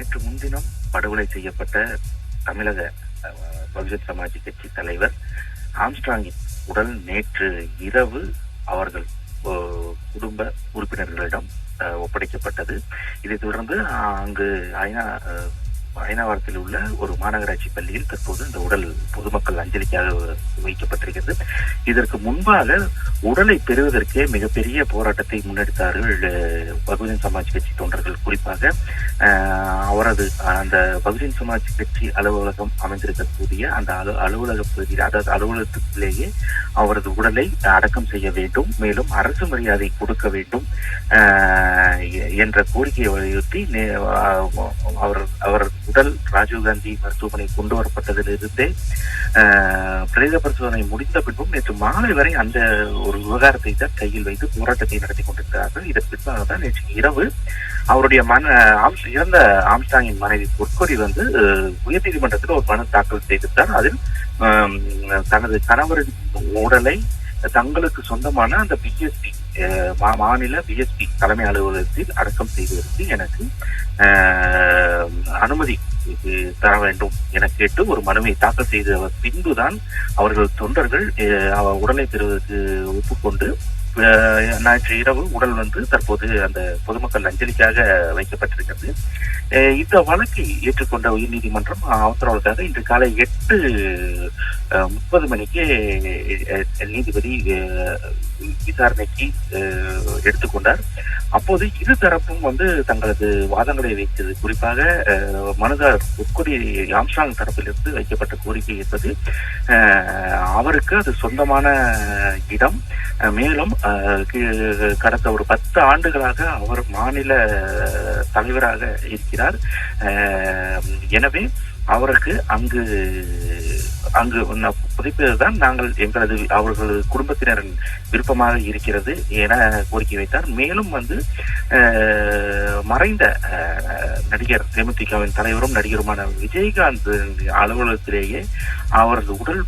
நேற்று முன்தினம் படுகொலை செய்யப்பட்ட தமிழக பகுஜன் சமாஜ் கட்சி தலைவர் ஆம்ஸ்ட்ராங்கின் உடல் நேற்று இரவு அவர்கள் குடும்ப உறுப்பினர்களிடம் ஒப்படைக்கப்பட்டது. இதைத் தொடர்ந்து அங்கு ஐநா அஹ், உள்ள ஒரு மாநகராட்சி பள்ளியில் தற்போது இந்த உடல் பொதுமக்கள் அஞ்சலிக்காக வைக்கப்பட்டிருக்கிறது. இதற்கு முன்பாக உடலை பெறுவதற்கே மிகப்பெரிய போராட்டத்தை முன்னெடுத்தார்கள் பகுஜன் சமாஜ் கட்சி தொண்டர்கள். குறிப்பாக அவரது அந்த பகுஜன் சமாஜ் கட்சி அலுவலகம் அமைந்திருக்கக்கூடிய அந்த அலு அலுவலக பகுதியில் அதாவது அலுவலகத்துக்குள்ளேயே அவரது உடலை அடக்கம் செய்ய வேண்டும். மேலும் அரசு மரியாதை கொடுக்க வேண்டும் எ- என்ற கோரிக்கையை வலியுறுத்தி அவர் அவர் உடல் ராஜீவ்காந்தி மருத்துவமனை கொண்டு வரப்பட்டதிலிருந்தே பிரேத பரிசோதனை முடிந்த பின்பும் நேற்று மாலை வரை அந்த ஒரு விவகாரத்தை தான் கையில் வைத்து போராட்டத்தை நடத்தி கொண்டிருக்கிறார்கள். இதற்கு பின்பாக தான் நேற்று இரவு அவருடைய மன இறந்த ஆம்ஸ்டாங்கின் மனைவி பொற்கொடி வந்து உயர்நீதிமன்றத்தில் ஒரு மனு தாக்கல் செய்திருந்தார். அதில் தனது கணவரின் உடலை தங்களுக்கு சொந்தமான அந்த பிஎஸ்சி மாநில பிஎஸ்பி தலைமை அலுவலகத்தில் அடக்கம் செய்வதற்கு எனக்கு அனுமதி தர வேண்டும் என கேட்டு ஒரு மனுவை தாக்கல் செய்த பின்புதான் அவர்கள் தொண்டர்கள் உடலை பெறுவதற்கு ஒப்புக்கொண்டு நேற்று இரவு உடல் வந்து தற்போது அந்த பொதுமக்கள் அஞ்சலிக்காக வைக்கப்பட்டிருக்கிறது. இந்த வழக்கை ஏற்றுக்கொண்ட உயர்நீதிமன்றம் அவசர வழக்காக இன்று காலை எட்டு முப்பது மணிக்கு நீதிபதி விசாரணைக்கு எடுத்துக்கொண்டார். அப்போது இரு தரப்பும் வந்து தங்களது வாதங்களை வைத்தது. குறிப்பாக மனுதார் உட்கொடி யாம்ஸ்டாங் தரப்பிலிருந்து வைக்கப்பட்ட கோரிக்கை என்பது அவருக்கு அது சொந்தமான இடம். மேலும் கடந்த ஒரு பத்து ஆண்டுகளாக அவர் மாநில தலைவராக இருக்கிறார். எனவே அவருக்கு அங்கு அங்கு ந- புதைப்பதுதான் நாங்கள் எங்களது அவர்களது குடும்பத்தினரின் விருப்பமாக இருக்கிறது என கோரிக்கை வைத்தார். மேலும் வந்து மறைந்த நடிகர் தேமுதிகவின் தலைவரும் நடிகருமான விஜயகாந்த் அலுவலகத்திலேயே அவரது உடல்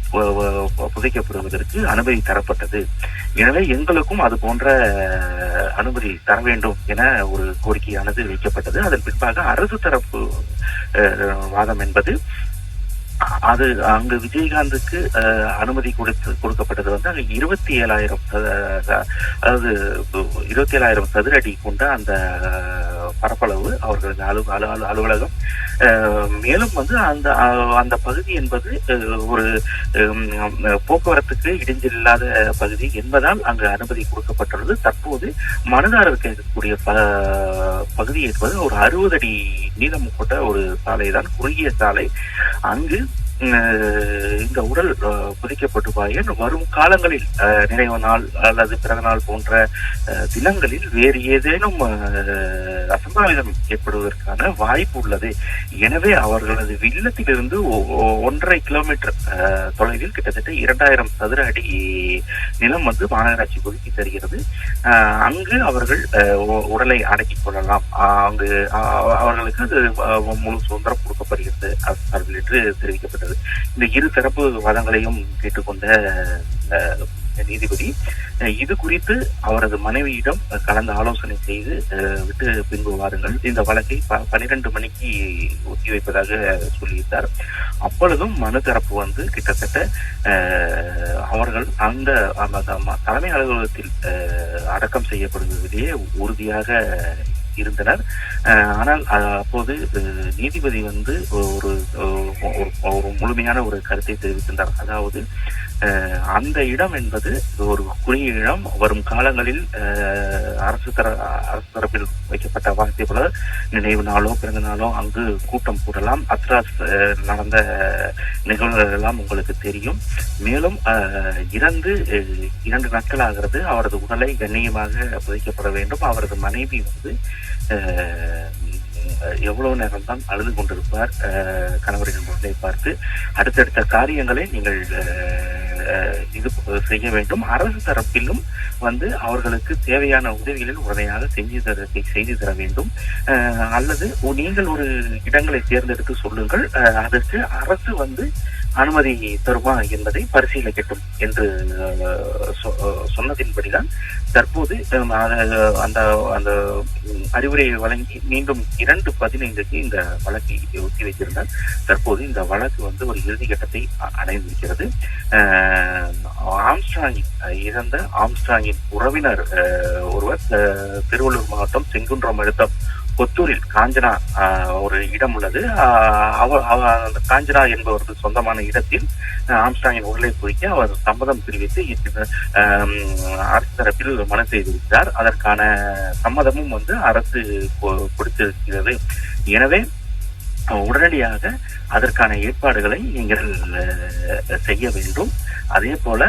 புதைக்கப்படுவதற்கு அனுமதி தரப்பட்டது. எனவே எங்களுக்கும் அது போன்ற அனுமதி தர வேண்டும் என ஒரு கோரிக்கையானது வைக்கப்பட்டது. அதன் பின்பாக அரசு தரப்பு வாதம் என்பது அது அங்கு விஜயகாந்துக்கு அனுமதி கொடுத்து கொடுக்கப்பட்டது வந்து அங்க இருபத்தி ஏழாயிரம் அதாவது இருபத்தி ஏழாயிரம் சதுர அடி கொண்ட அந்த பரப்பளவு அவர்களது அலு அலு அலுவலகம். மேலும் வந்து அந்த அந்த பகுதி என்பது ஒரு போக்குவரத்துக்கு இடைஞ்சல் இல்லாத பகுதி என்பதால் அங்கு அனுமதி கொடுக்கப்பட்டுள்ளது. தற்போது மனுதாரர் கேட்கக்கூடிய ப பகுதி என்பது ஒரு அறுபது அடி நீளம் கொண்ட ஒரு சாலை தான் குறுகிய சாலை. அங்கு இந்த உடல் புதைக்கப்பட்டு பாயன் வரும் காலங்களில் நினைவு நாள் அல்லது பிறந்த நாள் போன்ற தினங்களில் வேறு ஏதேனும் அசம்பாவிதம் ஏற்படுவதற்கான வாய்ப்பு உள்ளது. எனவே அவர்களது இல்லத்திலிருந்து ஒன்றரை கிலோமீட்டர் தொலைவில் கிட்டத்தட்ட இரண்டாயிரம் சதுர அடி நிலம் வந்து மாநகராட்சி ஒதுக்கி தருகிறது. அங்கு அவர்கள் உ- உடலை அடக்கிக் கொள்ளலாம். அங்கு அவர்களுக்கு அது முழு சுதந்திரம் கொடுக்கப்படுகிறது. அது- சார்பில் என்று தெரிவிக்கப்பட்டது. இந்த இரு தரப்பு வாதங்களையும் கேட்டுக்கொண்ட அஹ், நீதிபதி. இது குறித்து அவரது மனைவியிடம் கலந்த கலந்து ஆலோசனை செய்து விட்டு பின்பு வாருங்கள். இந்த வழக்கை ப- பனிரெண்டு மணிக்கு ஒத்திவைப்பதாக சொல்லியிருந்தார். அப்பொழுதும் மனு தரப்பு வந்து கிட்டத்தட்ட அவர்கள் அந்த தலைமை அலுவலகத்தில் அஹ், அடக்கம் செய்யப்படுவதிலேயே உறுதியாக இருந்தனர். ஆனால் அப்போது நீதிபதி வந்து ஒரு ஒரு ஒரு முழுமையான ஒரு கருத்தை தெரிவிக்கின்றார் அதாவது அந்த இடம் என்பது ஒரு குறுகிய இடம் வரும் காலங்களில் அரசு தர அரசு தரப்பில் வைக்கப்பட்ட வார்த்தை போல நினைவு நாளோ பிறந்த நாளோ அங்கு கூட்டம் கூடலாம். அத்ராஸ் நடந்த நிகழ்வுகள் எல்லாம் உங்களுக்கு தெரியும். மேலும் இறந்து இரண்டு நாட்கள் ஆகிறது அவரது உடலை கண்ணியமாக புதைக்கப்பட வேண்டும். அவரது மனைவி வந்து எவ்வளவு நேரம் தான் அழுது கொண்டிருப்பார் கணவரின் உடலை பார்த்து. அடுத்தடுத்த காரியங்களை நீங்கள் இது செய்ய வேண்டும். அரசு தரப்பிலும் வந்து அவர்களுக்கு தேவையான உதவிகளில் உடனடியாக செஞ்சு தர செய்து தர வேண்டும். அல்லது நீங்கள் ஒரு இடங்களை தேர்ந்தெடுத்து சொல்லுங்கள். அதற்கு அரசு வந்து அனுமதி தருமா என்பதை பரிசீலிக்கட்டும் என்று சொ- சொன்னதின்படிதான் தற்போது அந்த அந்த அறிவுரையை வழங்கி மீண்டும் இரண்டு பதினைந்துக்கு இந்த வழக்கை ஒத்தி வைத்திருந்தார். தற்போது இந்த வழக்கு வந்து ஒரு இறுதி கட்டத்தை அடைந்திருக்கிறது. ஆம்ஸ்டாங் இறந்த ஆம்ஸ்டாங்கின் உறவினர் ஒருவர் திருவள்ளூர் மாவட்டம் செங்குன்றம் அடுத்த கொத்தூரில் காஞ்சனா ஆஹ், ஒரு இடம் உள்ளது. அவ அவ- அந்த காஞ்சனா என்பவரது சொந்தமான இடத்தில் ஆம்ஸ்டாங்கின் உடலை குறிக்க அவர் சம்மதம் தெரிவித்து அரசு தரப்பில் மனு செய்திருக்கிறார் அதற்கான சம்மதமும் வந்து அரசு கொ- கொடுத்திருக்கிறது. எனவே உடனடியாக அதற்கான ஏற்பாடுகளை நீங்கள் செய்ய வேண்டும். அதே போல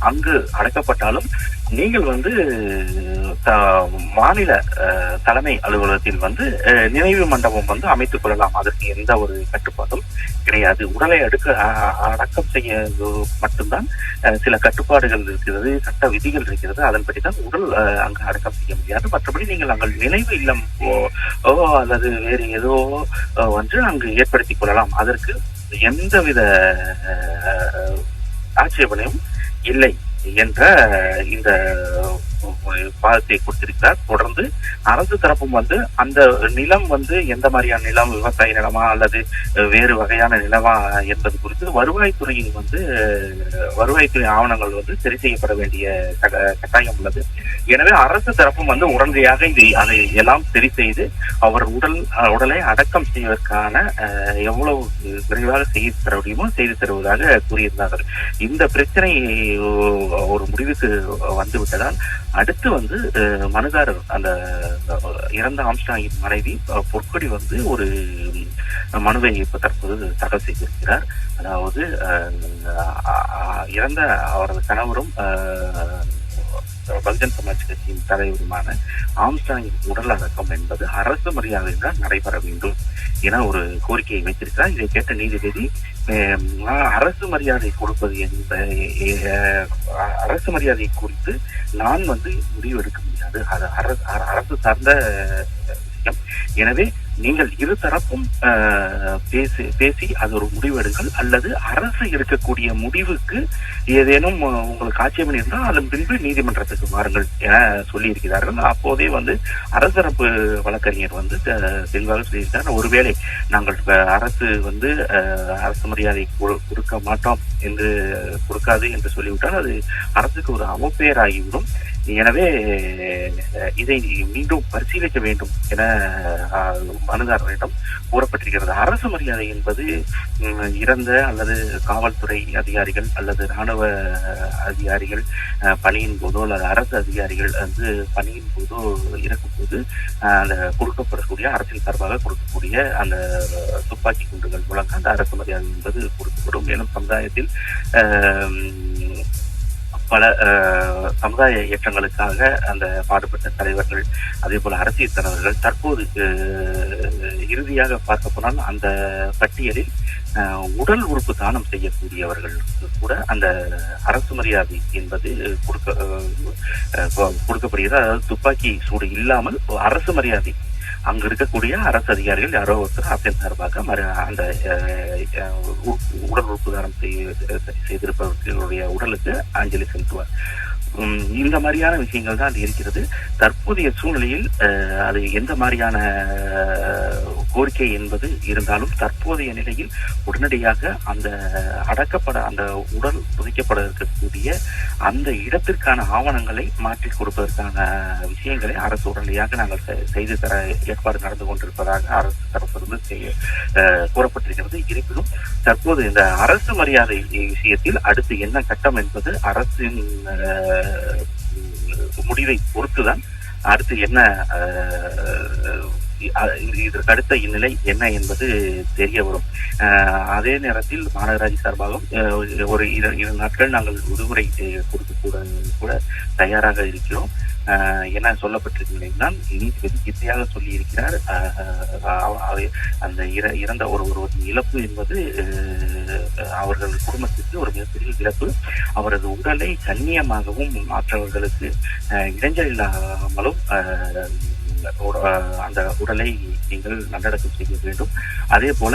அங்கு அடக்கப்பட்டாலும் நீங்கள் வந்து மாநில தலைமை அலுவலகத்தில் வந்து நினைவு மண்டபம் வந்து அமைத்துக் கொள்ளலாம். அதற்கு எந்த ஒரு கட்டுப்பாடும் கிடையாது. உடலை அடுக்க அடக்கம் செய்ய மட்டும்தான் சில கட்டுப்பாடுகள் இருக்கிறது சட்ட விதிகள் இருக்கிறது. அதன்படி தான் உடல் அங்கு அடக்கம் செய்ய முடியாது. மற்றபடி நீங்கள் அங்கள் நினைவு இல்லம் ஓ- ஓ அல்லது வேறு ஏதோ வந்து அங்கு ஏற்படுத்திக் கொள்ளலாம். அதற்கு எந்தவித ஆட்சேபனையும் இல்லை. என்ற இந்த பாதத்தை கொடுத்திருக்கிறார். தொடர்ந்து அரசு தரப்பும் வந்து அந்த நிலம் வந்து எந்த மாதிரியான நிலம் விவசாய நிலமா அல்லது வேறு வகையான நிலமா என்பது குறித்து வருவாய்த்துறையின் வந்து வருவாய்த்துறை ஆவணங்கள் வந்து சரி செய்யப்பட வேண்டிய கட்டாயம் உள்ளது. எனவே அரசு தரப்பும் வந்து உடனடியாக இதை அதை எல்லாம் சரி செய்து அவர் உடல் அஹ், உடலை அடக்கம் செய்வதற்கான அஹ், எவ்வளவு விரைவாக செய்து தர முடியுமோ செய்து தருவதாக கூறியிருந்தார்கள். இந்த பிரச்சனை ஒரு முடிவுக்கு வந்துவிட்டதால் அடுத்து வந்து மனுதாரர் அந்த இறந்த ஆம்ஸ்டாங்கின் மனைவி பொற்கொடி வந்து ஒரு மனுவை இப்ப தற்போது தாக்கல் செய்திருக்கிறார். அதாவது இறந்த அவரது கணவரும் பகுஜன் சமாஜ் கட்சியின் தலைவருமான ஆம்சாங்கின் உடல் அடக்கம் என்பது அரசு மரியாதையுடன் நடைபெற வேண்டும் என ஒரு கோரிக்கையை வைத்திருக்கிறார். இதை கேட்ட நீதிபதி அரசு மரியாதை கொடுப்பது என்ப அரசு மரியாதை குறித்து நான் வந்து முடிவு எடுக்க முடியாது. அது அரசு அர- அரசு சார்ந்த விஷயம். எனவே நீங்கள் இரு தரப்பும் பேசி பேசி அது ஒரு முடிவெடுங்கள். அல்லது அரசு எடுக்கக்கூடிய முடிவுக்கு ஏதேனும் உங்களுக்கு ஆட்சேபனை இருந்தால் அதன் பின்பு நீதிமன்றத்துக்கு வாருங்கள் என சொல்லியிருக்கிறார்கள். அப்போதே வந்து அரசரப்பு வழக்கறிஞர் வந்து தெளிவாக சொல்லியிருக்கார் ஒருவேளை நாங்கள் அரசு வந்து அரசு மரியாதை கொடுக்க மாட்டோம் என்று கொடுக்காது என்று சொல்லிவிட்டால் அது அரசுக்கு ஒரு அவப்பெயராகிவிடும். எனவே இதை மீண்டும் பரிசீலிக்க வேண்டும் என மனுதாரரிடம் கூறப்பட்டிருக்கிறது. அரசு மரியாதை என்பது இறந்த அல்லது காவல்துறை அதிகாரிகள் அல்லது ராணுவ அதிகாரிகள் பணியின் போதோ அல்லது அரசு அதிகாரிகள் வந்து பணியின் போதோ இருக்கும்போது அந்த கொடுக்கப்படக்கூடிய அரசின் சார்பாக கொடுக்கக்கூடிய அந்த துப்பாக்கி குண்டுகள் மூலம் அந்த அரசு மரியாதை என்பது கொடுக்கப்படும். மேலும் சமுதாயத்தில் பல சமுதாய இயக்கங்களுக்காக அந்த பாடுபட்ட தலைவர்கள் அதே போல அரசியல் தலைவர்கள் தற்போது இறுதியாக பார்க்க போனால் அந்த பட்டியலில் உடல் உறுப்பு தானம் செய்யக்கூடியவர்களுக்கு கூட அந்த அரசு மரியாதை என்பது கொடுக்க கொடுக்கப்படுகிறது. அதாவது துப்பாக்கி சூடு இல்லாமல் அரசு மரியாதை அங்கு இருக்கக்கூடிய அரசு அதிகாரிகள் யாரோ ஒருத்தர் அரசின் சார்பாக மறு- அந்த உடல் உறுப்புதாரம் செய்ய- செய்திருப்பவர்களுடைய உடலுக்கு அஞ்சலி செலுத்துவார். இந்த மாதிரியான விஷயங்கள் தான் அது இருக்கிறது தற்போதைய சூழ்நிலையில் அது எந்த மாதிரியான கோரிக்கை என்பது இருந்தாலும் தற்போதைய நிலையில் உடனடியாக அந்த அடக்கப்பட அந்த உடல் புதைக்கப்பட இருக்கக்கூடிய அந்த இடத்திற்கான ஆவணங்களை மாற்றி கொடுப்பதற்கான விஷயங்களை அரசு உடனடியாக நாங்கள் செய்து தர ஏற்பாடு நடந்து கொண்டிருப்பதாக அரசு தரப்பிலிருந்து செய்ய கூறப்பட்டிருக்கிறது. இருப்பினும் தற்போது இந்த அரசு மரியாதை விஷயத்தில் அடுத்து என்ன கட்டம் என்பது அரசின் முடிவை பொறுத்துதான் அடுத்து என்ன இதற்கு அடுத்த இந்நிலை என்ன என்பது தெரிய வரும். அதே நேரத்தில் மாநகராட்சி சார்பாகவும் ஒரு இரு இரு நாட்கள் நாங்கள் விடுமுறை கொடுக்க கூட கூட தயாராக இருக்கிறோம். என சொல்லப்பட்டிருக்கிறீங்கன்னா நீதிபதி இசையாக சொல்லி இருக்கிறார் அந்த இற- இறந்த ஒரு ஒருவரின் இழப்பு என்பது அவர்கள் குடும்பத்திற்கு ஒரு மிகப்பெரிய இழப்பு. அவரது உடலை கண்ணியமாகவும் மற்றவர்களுக்கு இடைஞ்சல் இல்லாமலும் அந்த உடலை நீங்கள் நல்லடக்கம் செய்ய வேண்டும். அதே போல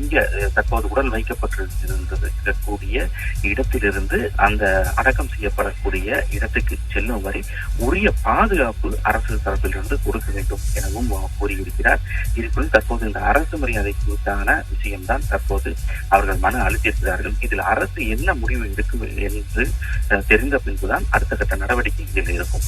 இங்க தற்போது உடல் வைக்கப்பட்டிருந்தது இருக்கக்கூடிய இடத்திலிருந்து அந்த அடக்கம் செய்யப்படக்கூடிய இடத்துக்கு செல்லும் வரை உரிய பாதுகாப்பு அரசு தரப்பிலிருந்து கொடுக்க வேண்டும் எனவும் கூறியிருக்கிறார். இருப்பினும் தற்போது இந்த அரசு மரியாதை குறித்தான விஷயம்தான் தற்போது அவர்கள் மன அழுத்தியிருக்கிறார்கள். இதில் அரசு என்ன முடிவு எடுக்கும் என்று தெரிந்த பின்புதான் அடுத்த கட்ட நடவடிக்கை இதில் இருக்கும்.